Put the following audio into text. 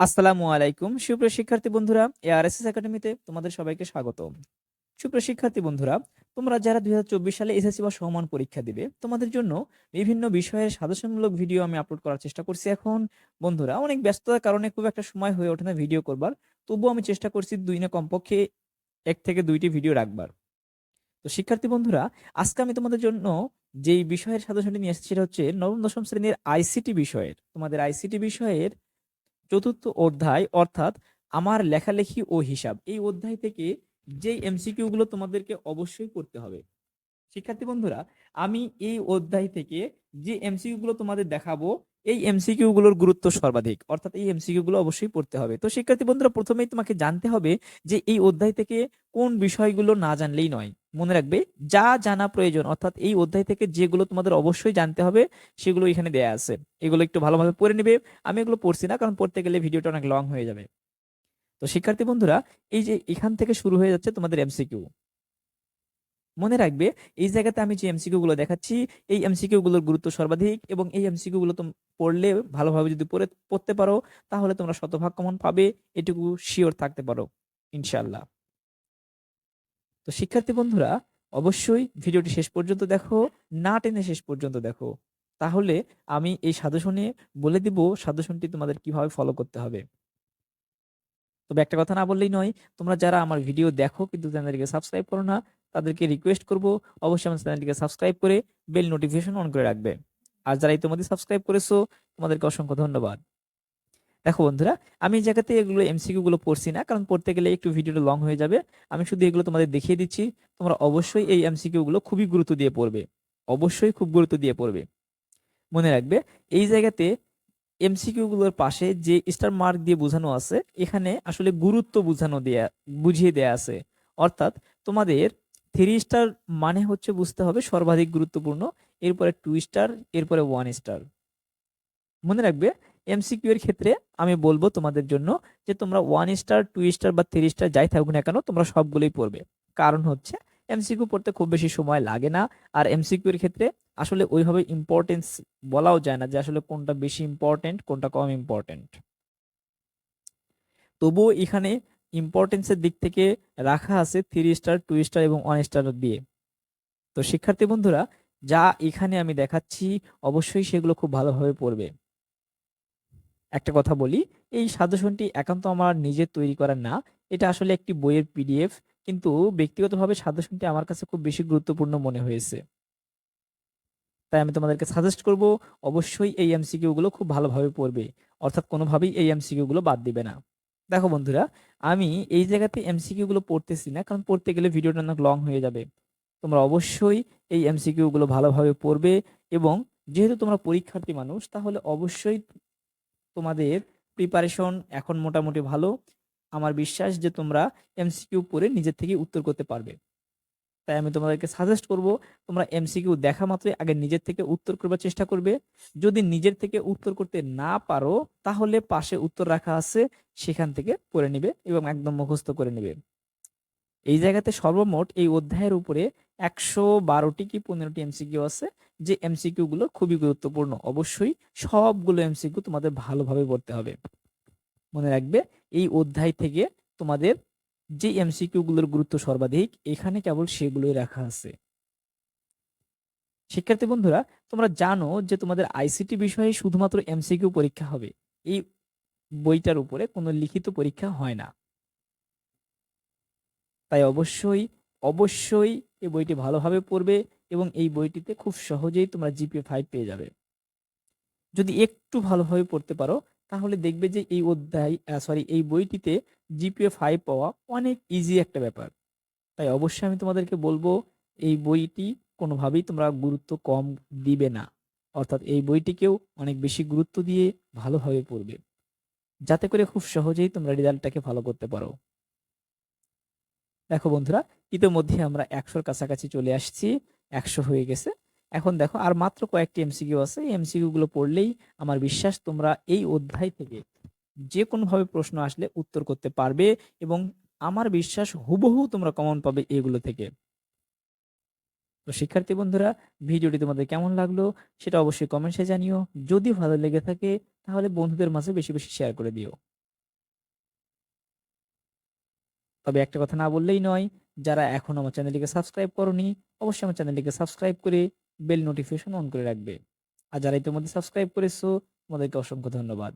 আসসালামু আলাইকুম। সুপ্রিয় শিক্ষার্থী বন্ধুরা এআরএসএস একাডেমিতে তোমাদের সবাইকে স্বাগত। সুপ্রিয় শিক্ষার্থী বন্ধুরা, তোমরা যারা দু হাজার চব্বিশ সালে এসএসসি বা সমান পরীক্ষা দিবে, তোমাদের জন্য বিভিন্ন বিষয়ের সাজেশনমূলক ভিডিও আমি আপলোড করার চেষ্টা করছি এখন। বন্ধুরা, অনেক ব্যস্ততার কারণে খুব একটা সময় হয়ে ওঠে না ভিডিও করবার। তবুও আমি চেষ্টা করছি দুই না কমপক্ষে এক থেকে দুইটি ভিডিও রাখবার। তো শিক্ষার্থী বন্ধুরা, আজকে আমি তোমাদের জন্য যেই বিষয়ের সাজেশনটি নিয়ে এসেছি সেটা হচ্ছে নবম দশম শ্রেণির আইসিটি বিষয়ের। তোমাদের আইসিটি বিষয়ের চতুর্থ অধ্যায় অর্থাৎ আমার লেখালেখি ও হিসাব। এই অধ্যায় থেকে যেই এমসিকিউ গুলো তোমাদেরকে অবশ্যই করতে হবে। শিক্ষার্থী বন্ধুরা, আমি এই অধ্যায় থেকে যে এমসিকিউ গুলো তোমাদের দেখাবো, এই এমসিকিউ গুলোর গুরুত্ব সর্বাধিক। অর্থাৎ এই এমসিকিউ গুলো অবশ্যই পড়তে হবে। তো শিক্ষার্থী বন্ধুরা, প্রথমেই তোমাকে জানতে হবে যে এই অধ্যায় থেকে কোন বিষয়গুলো না জানলেই নয়। মনে রাখবে, যা জানা প্রয়োজন, অর্থাৎ এই অধ্যায় থেকে যেগুলো তোমাদের অবশ্যই জানতে হবে, সেগুলো এখানে দেয়া আছে। এগুলো একটু ভালোভাবে পড়ে নিবে। আমি এগুলো পড়ছি না, কারণ পড়তে গেলে ভিডিওটা অনেক লং হয়ে যাবে। তো শিক্ষার্থী বন্ধুরা, এই যে এখান থেকে শুরু হয়ে যাচ্ছে তোমাদের এমসিকিউ মনে রাখবে, এই জায়গাতে আমি যে এমসিকিউ গুলো দেখাচ্ছি, এই এমসিকিউ গুলোর গুরুত্ব সর্বাধিক এবং এই এমসিকিউ গুলো তোম, পড়লে ভালোভাবে যদি পড়ে, পড়তে পারো, তাহলে তোমরা শতভাগ কমন পাবে, এটুকু শিওর থাকতে পারো ইনশাল্লাহ তো শিক্ষার্থী বন্ধুরা, অবশ্যই ভিডিওটি শেষ পর্যন্ত দেখো, না টেনে শেষ পর্যন্ত দেখো। তাহলে আমি এই সাজেশনে বলে দিব সাজেশনটি তোমাদের কীভাবে ফলো করতে হবে। তবে একটা কথা না বললেই নয়, তোমরা যারা আমার ভিডিও দেখো কিন্তু চ্যানেলটিকে সাবস্ক্রাইব করো না, তাদেরকে রিকোয়েস্ট করব, অবশ্যই আমার চ্যানেলটিকে সাবস্ক্রাইব করে বেল নোটিফিকেশন অন করে রাখবে। আর যারা ইতিমধ্যে সাবস্ক্রাইব করেছ, তোমাদেরকে অসংখ্য ধন্যবাদ। দেখো বন্ধুরা, আমি জায়গাতে এগুলো এমসিকিউ গুলো পড়ছি না, কারণ পড়তে গেলে একটু ভিডিওটা লং হয়ে যাবে। আমি শুধু এগুলো তোমাদের দেখিয়ে দিচ্ছি, তোমরা অবশ্যই এই এমসিকিউ গুলো খুবই গুরুত্ব দিয়ে পড়বে, অবশ্যই খুব গুরুত্ব দিয়ে পড়বে। মনে রাখবে, এই জায়গাতে এমসিকিউ গুলোর পাশে যে স্টার মার্ক দিয়ে বোঝানো আছে, এখানে আসলে গুরুত্ব বোঝানো দেয়া, বুঝিয়ে দেয়া আছে। অর্থাৎ তোমাদের থ্রি স্টার মানে হচ্ছে বুঝতে হবে সর্বাধিক গুরুত্বপূর্ণ, এরপরে টু স্টার এরপরে ওয়ান স্টার মনে রাখবে এমসিকিউ এর ক্ষেত্রে আমি বলব তোমাদের জন্য যে তোমরা ওয়ান স্টার টু স্টার বা থ্রি স্টার যাই থাকুক না কেন তোমরা সবগুলোই পড়বে। কারণ হচ্ছে এমসিকিউ পড়তে খুব বেশি সময় লাগে না আর এমসিকিউ এর ক্ষেত্রে আসলে ওইভাবে ইম্পর্টেন্স বলাও যায় না যে আসলে কোনটা বেশি ইম্পর্টেন্ট কোনটা কম ইম্পর্টেন্ট তবুও এখানে ইম্পর্টেন্সের দিক থেকে রাখা আছে থ্রি স্টার টু স্টার এবং ওয়ান স্টার দিয়ে। তো শিক্ষার্থী বন্ধুরা, যা এখানে আমি দেখাচ্ছি, অবশ্যই সেগুলো খুব ভালোভাবে পড়বে। একটা কথা বলি, এই সাজেশনটি একান্ত আমার নিজের তৈরি করা না, এটা আসলে একটি বইয়ের পিডিএফ কিন্তু ব্যক্তিগতভাবে সাজেশনটি আমার কাছে খুব বেশি গুরুত্বপূর্ণ মনে হয়েছে। তাই আমি তোমাদেরকে সাজেস্ট করব, অবশ্যই এই এমসিকিউগুলো খুব ভালোভাবে পড়বে, অর্থাৎ কোনোভাবেই এই এমসিকিউগুলো বাদ দিবে না। দেখো বন্ধুরা, আমি এই জায়গাতে এমসিকিউগুলো পড়তেছি না, কারণ পড়তে গেলে ভিডিওটা অনেক লং হয়ে যাবে। তোমরা অবশ্যই এই এমসিকিউগুলো ভালোভাবে পড়বে এবং যেহেতু তোমরা পরীক্ষার্থী মানুষ, তাহলে অবশ্যই তোমাদের প্রিপারেশন এখন মোটামুটি ভালো। আমার বিশ্বাস যে তোমরা এমসিকিউ পড়ে নিজের থেকে উত্তর করতে পারবে। তাই আমি তোমাদেরকে সাজেস্ট করব, তোমরা এমসিকিউ দেখা মাত্রই আগে নিজের থেকে উত্তর করবার চেষ্টা করবে। যদি নিজের থেকে উত্তর করতে না পারো, তাহলে পাশে উত্তর রাখা আছে, সেখান থেকে পড়ে নিবে এবং একদম মুখস্থ করে নিবে। এই জায়গাতে সর্বমোট এই অধ্যায়ের উপরে একশো বারোটি কি পনেরোটি এমসিকিউ আছে, যে এমসিকিউ গুলো খুবই গুরুত্বপূর্ণ। অবশ্যই সবগুলো এমসিকিউ তোমাদের ভালোভাবে পড়তে হবে। মনে রাখবে, এই অধ্যায় থেকে তোমাদের যে এমসিকিউ গুলোর গুরুত্ব সর্বাধিক, এখানে কেবল সেগুলোই রাখা আছে। শিক্ষার্থী বন্ধুরা, তোমরা জানো যে তোমাদের আইসিটি বিষয়ে শুধুমাত্র এমসিকিউ পরীক্ষা হবে। এই বইটার উপরে কোনো লিখিত পরীক্ষা হয় না। তাই অবশ্যই অবশ্যই এই বইটি ভালোভাবে পড়বে এবং এই বইটিতে খুব সহজেই তোমরা জিপিএ ফাইভ পেয়ে যাবে। যদি একটু ভালোভাবে পড়তে পারো, তাহলে দেখবে যে এই অধ্যায় সরি এই বইটিতে জিপিএ ফাইভ পাওয়া অনেক ইজি একটা ব্যাপার। তাই অবশ্যই আমি তোমাদেরকে বলব, এই বইটি কোনোভাবেই তোমরা গুরুত্ব কম দিবে না। অর্থাৎ এই বইটিকেও অনেক বেশি গুরুত্ব দিয়ে ভালোভাবে পড়বে। যাতে করে খুব সহজেই তোমরা রেজাল্টটাকে ভালো করতে পারো। দেখো বন্ধুরা ইতিমধ্যে আমরা একশোর কাছাকাছি চলে আসছি, একশো হয়ে গেছে। এখন দেখো, আর মাত্র কয়েকটি এমসিকিউ আছে। এই এমসিকিউ গুলো পড়লেই আমার বিশ্বাস তোমরা এই অধ্যায় থেকে যে কোনোভাবে প্রশ্ন আসলে উত্তর করতে পারবে এবং আমার বিশ্বাস হুবহু তোমরা কমন পাবে এগুলো থেকে। তো শিক্ষার্থী বন্ধুরা, ভিডিওটি তোমাদের কেমন লাগল সেটা অবশ্যই কমেন্টসে জানিও। যদি ভালো লেগে থাকে, তাহলে বন্ধুদের মাঝে বেশি বেশি শেয়ার করে দিও। তবে একটা কথা না বললেই নয়, যারা এখন আমার চ্যানেলটিকে সাবস্ক্রাইব করনি, অবশ্যই আমার চ্যানেলটিকে সাবস্ক্রাইব করে বেল নোটিফিকেশন অন করে রাখবে। আর যারা ইতিমধ্যে সাবস্ক্রাইব করেছ, তোমাদেরকে অসংখ্য ধন্যবাদ।